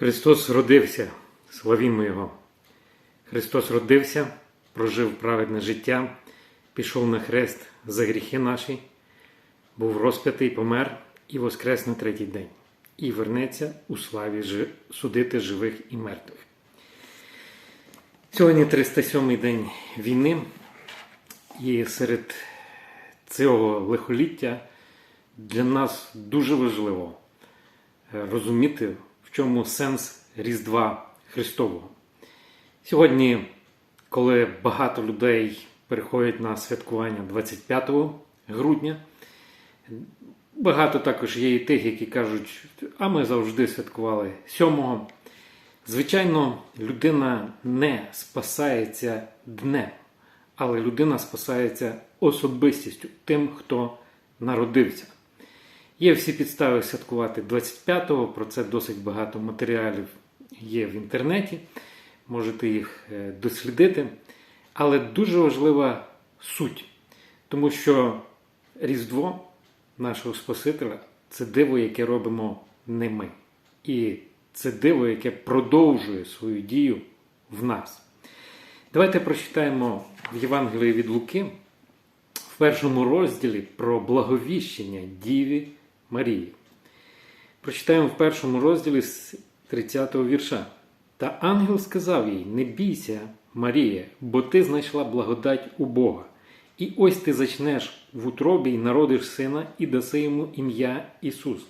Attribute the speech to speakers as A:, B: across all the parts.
A: Христос родився, славімо Його. Христос родився, прожив праведне життя, пішов на хрест за гріхи наші, був розп'ятий, помер і воскрес на третій день, і вернеться у славі судити живих і мертвих. Сьогодні 307-й день війни, і серед цього лихоліття для нас дуже важливо е, розуміти, в чому сенс Різдва Христового. Сьогодні, коли багато людей переходять на святкування 25 грудня, багато також є і тих, які кажуть, а ми завжди святкували 7-го. Звичайно, людина не спасається днем, але людина спасається особистістю, тим, хто народився. Є всі підстави святкувати 25-го, про це досить багато матеріалів є в інтернеті, можете їх е, дослідити. Але дуже важлива суть, тому що Різдво нашого Спасителя це диво, яке робимо не ми. І це диво, яке продовжує свою дію в нас. Давайте прочитаємо в Євангелії від Луки в першому розділі про благовіщення Діві Марії. Прочитаємо в першому розділі з 30-го вірша. Та ангел сказав їй: Не бійся, Марія, бо ти знайшла благодать у Бога. І ось ти зачнеш в утробі й народиш сина, і даси йому ім'я Ісус.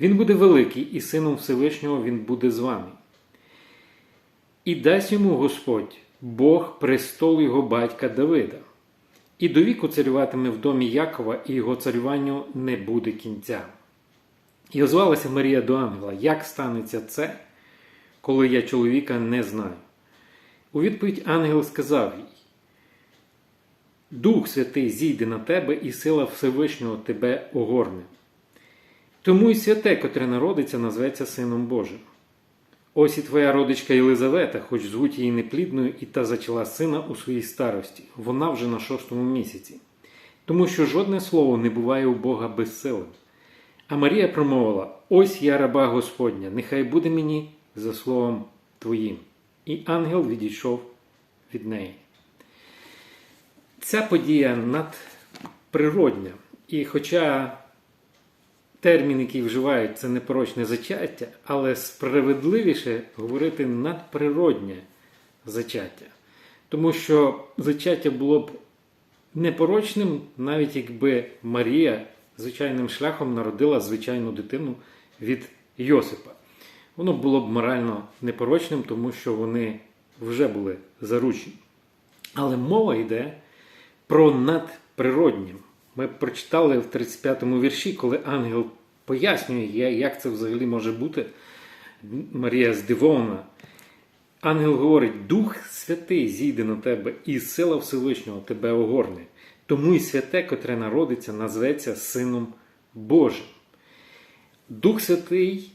A: Він буде великий, і сином Всевишнього він буде з вами. І дасть йому Господь, Бог престол його батька Давида. І до віку царюватиме в домі Якова, і його царюванню не буде кінця. І озвалася Марія до ангела, як станеться це, коли я чоловіка не знаю. У відповідь ангел сказав їй: Дух Святий зійде на тебе, і сила Всевишнього тебе огорне. Тому й святе, котре народиться, назветься Сином Божим. Ось і твоя родичка Єлизавета, хоч звуть її неплідною, і та зачала сина у своїй старості, вона вже на шостому місяці. Тому що жодне слово не буває у Бога безсилим. А Марія промовила: Ось я раба Господня, нехай буде мені за словом Твоїм. І ангел відійшов від неї. Ця подія надприродня. І хоча термін, який вживають, це непорочне зачаття, але справедливіше говорити надприроднє зачаття. Тому що зачаття було б непорочним, навіть якби Марія звичайним шляхом народила звичайну дитину від Йосипа. Воно було б морально непорочним, тому що вони вже були заручені. Але мова йде про надприроднє. Ми прочитали в 35-му вірші, коли ангел пояснює, як це взагалі може бути. Марія здивована. Ангел говорить: Дух Святий зійде на тебе, і сила Всевишнього тебе огорне. Тому і святе, котре народиться, назветься Сином Божим. Дух Святий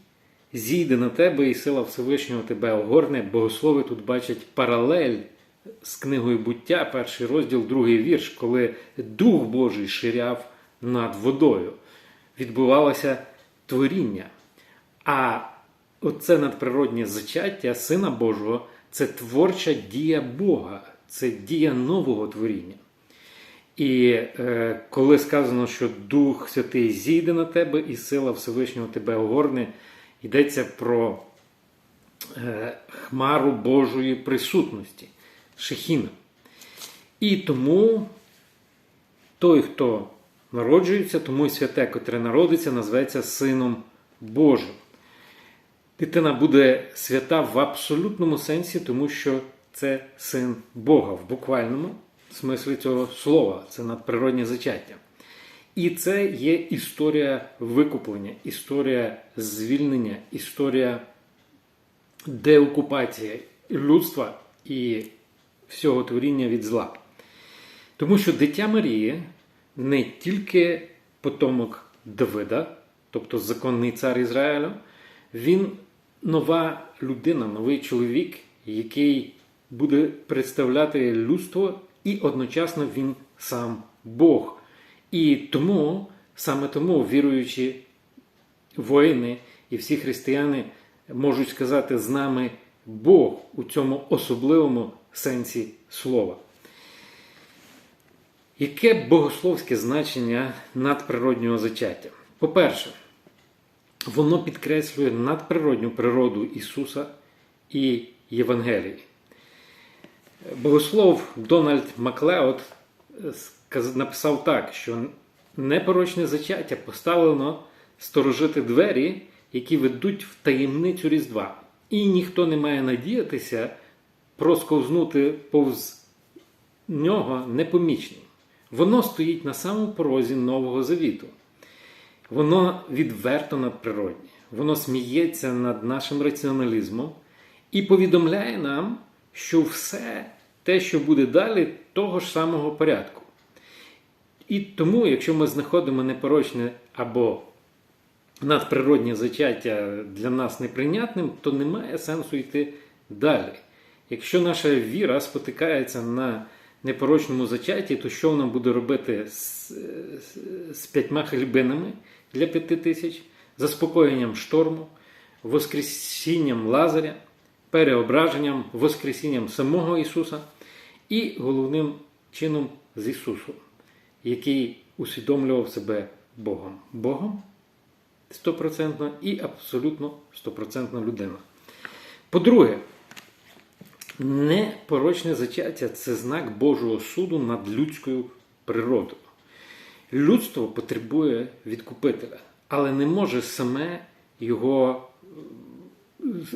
A: зійде на тебе, і сила Всевишнього тебе огорне. Богослови тут бачать паралель з книгою буття, перший розділ, другий вірш, коли Дух Божий ширяв над водою. Відбувалося творіння. А оце надприроднє зачаття Сина Божого це творча дія Бога, це дія нового творіння. І е, коли сказано, що Дух Святий зійде на тебе, і сила Всевишнього тебе огорне, йдеться про е, хмару Божої присутності, Шехіна. І тому той, хто народжується, тому й святе, котре народиться, називається Сином Божим. Дитина буде свята в абсолютному сенсі, тому що це син Бога в буквальному смислі цього слова, це надприроднє зачаття. І це є історія викуплення, історія звільнення, історія деокупації людства і всього творіння від зла. Тому що дитя Марії не тільки потомок Давида, тобто законний цар Ізраїлю, він нова людина, новий чоловік, який буде представляти людство, і одночасно він сам Бог. І тому, саме тому, віруючі воїни і всі християни можуть сказати з нами Бог у цьому особливому сенсі слова. Яке богословське значення надприроднього зачаття? По-перше, воно підкреслює надприродню природу Ісуса і Євангелії. Богослов Дональд Маклеод написав так, що непорочне зачаття поставлено сторожити двері, які ведуть в таємницю Різдва. І ніхто не має надіятися просковзнути повз нього непомічним. Воно стоїть на самому порозі Нового Завіту. Воно відверто надприроднє. Воно сміється над нашим раціоналізмом і повідомляє нам, що все те, що буде далі, того ж самого порядку. І тому, якщо ми знаходимо непорочне або надприроднє зачаття для нас неприйнятним, то немає сенсу йти далі. Якщо наша віра спотикається на непорочному зачатті, то що вона буде робити з, з, з п'ятьма хлібинами для п'яти тисяч, заспокоєнням шторму, воскресінням Лазаря, переображенням, воскресінням самого Ісуса і головним чином з Ісусом, який усвідомлював себе Богом. Богом стопроцентно і абсолютно стопроцентна людина. По-друге, непорочне зачаття це знак Божого суду над людською природою. Людство потребує відкупителя, але не може саме його,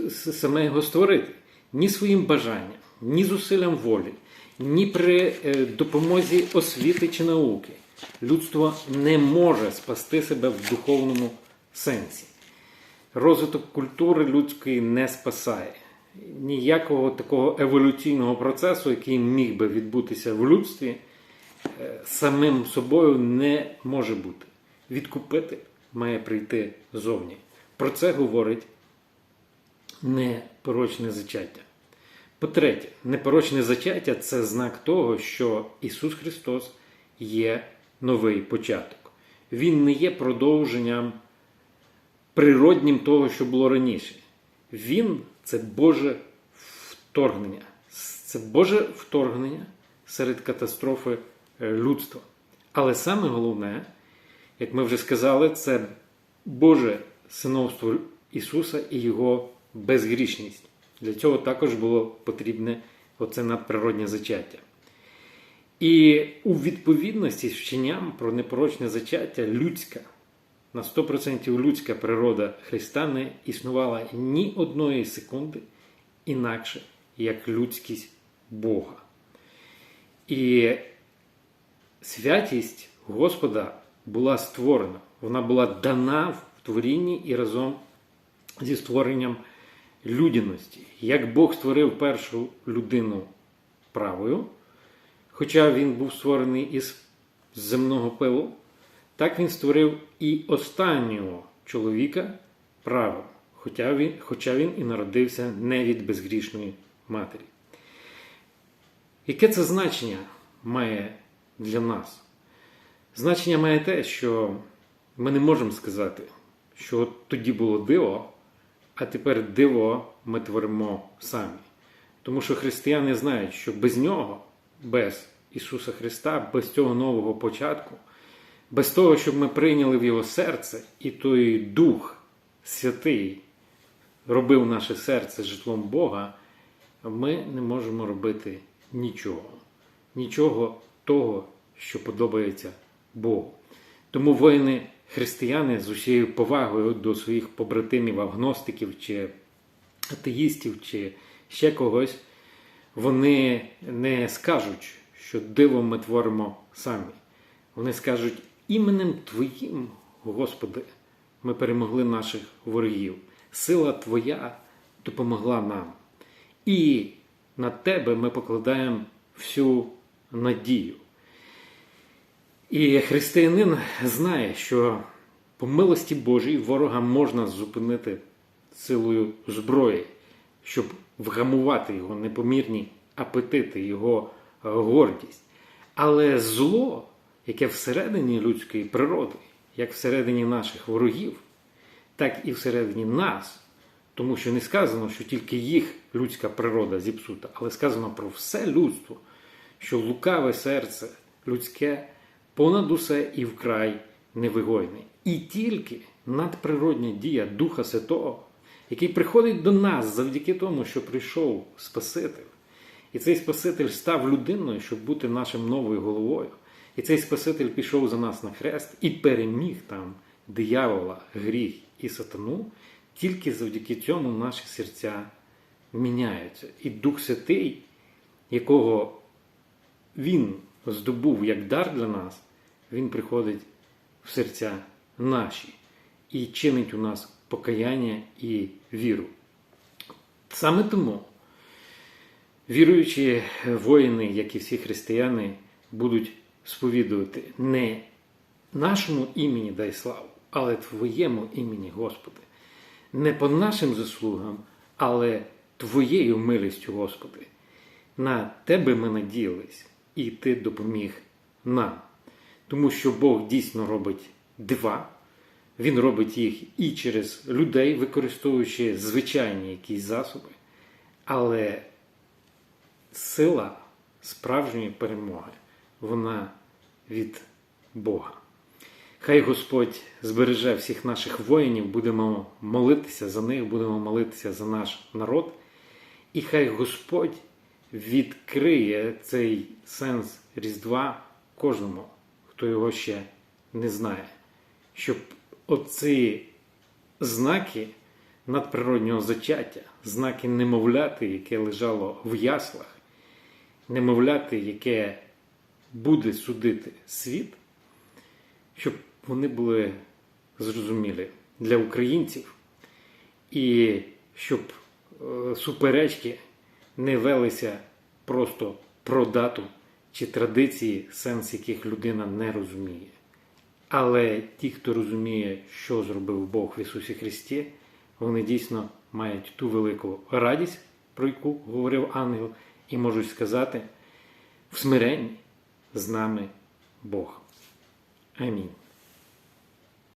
A: саме його створити ні своїм бажанням, ні зусиллям волі, ні при е, допомозі освіти чи науки. Людство не може спасти себе в духовному сенсі. Розвиток культури людської не спасає. Ніякого такого еволюційного процесу, який міг би відбутися в людстві, е, самим собою не може бути. Відкупити має прийти зовні. Про це говорить непорочне зачаття. По-третє, непорочне зачаття це знак того, що Ісус Христос є новий початок. Він не є продовженням природнім того, що було раніше. Він це Боже вторгнення. Це Боже вторгнення серед катастрофи е, людства. Але саме головне, як ми вже сказали, це Боже синовство Ісуса і Його безгрішність. Для цього також було потрібне оце надприроднє зачаття. І у відповідності з вченням про непорочне зачаття людська, на 100% людська природа Христа не існувала ні одної секунди інакше, як людськість Бога. І святість Господа була створена, вона була дана в творінні і разом зі створенням людяності. Як Бог створив першу людину правою, хоча він був створений із земного пилу, так він створив і останнього чоловіка правим, хоча він, хоча він і народився не від безгрішної матері. Яке це значення має для нас? Значення має те, що ми не можемо сказати, що от тоді було диво, а тепер диво ми творимо самі. Тому що християни знають, що без нього, без Ісуса Христа, без цього нового початку, без того, щоб ми прийняли в Його серце, і той Дух Святий робив наше серце житлом Бога, ми не можемо робити нічого. Нічого того, що подобається Богу. Тому воїни християни з усією повагою до своїх побратимів агностиків чи атеїстів, чи ще когось, вони не скажуть, що дивом ми творимо самі. Вони скажуть, іменем Твоїм, Господи, ми перемогли наших ворогів. Сила Твоя допомогла нам. І на Тебе ми покладаємо всю надію. І християнин знає, що по милості Божій ворога можна зупинити силою зброї, щоб вгамувати його непомірні апетити, його гордість. Але зло, яке всередині людської природи, як всередині наших ворогів, так і всередині нас, Тому що не сказано, що тільки їх людська природа зіпсута, але сказано про все людство, що лукаве серце людське понад усе і вкрай невигойне. І тільки надприродня дія Духа Святого, який приходить до нас завдяки тому, що прийшов Спаситель. І цей Спаситель став людиною, щоб бути нашим новою головою. І цей Спаситель пішов за нас на хрест і переміг там диявола, гріх і сатану. Тільки завдяки цьому наші серця міняються. І Дух Святий, якого Він здобув як дар для нас, Він приходить в серця наші і чинить у нас покаяння і віру. Саме тому віруючі воїни, як і всі християни, будуть сповідувати не нашому імені дай славу, але Твоєму імені, Господи. Не по нашим заслугам, але Твоєю милістю, Господи. На Тебе ми надіялись, і Ти допоміг нам. Тому що Бог дійсно робить дива. Він робить їх і через людей, використовуючи звичайні якісь засоби. Але сила справжньої перемоги, вона від Бога. Хай Господь збереже всіх наших воїнів, будемо молитися за них, будемо молитися за наш народ. І хай Господь відкриє цей сенс Різдва кожному, хто його ще не знає, щоб оці знаки надприроднього зачаття, знаки немовляти, яке лежало в яслах, немовляти, яке буде судити світ, щоб вони були зрозумілі для українців, і щоб е, суперечки не велися просто про дату чи традиції, сенс яких людина не розуміє. Але ті, хто розуміє, що зробив Бог в Ісусі Христі, вони дійсно мають ту велику радість, про яку говорив ангел, і можуть сказати в смиренні з нами Бог. Амінь.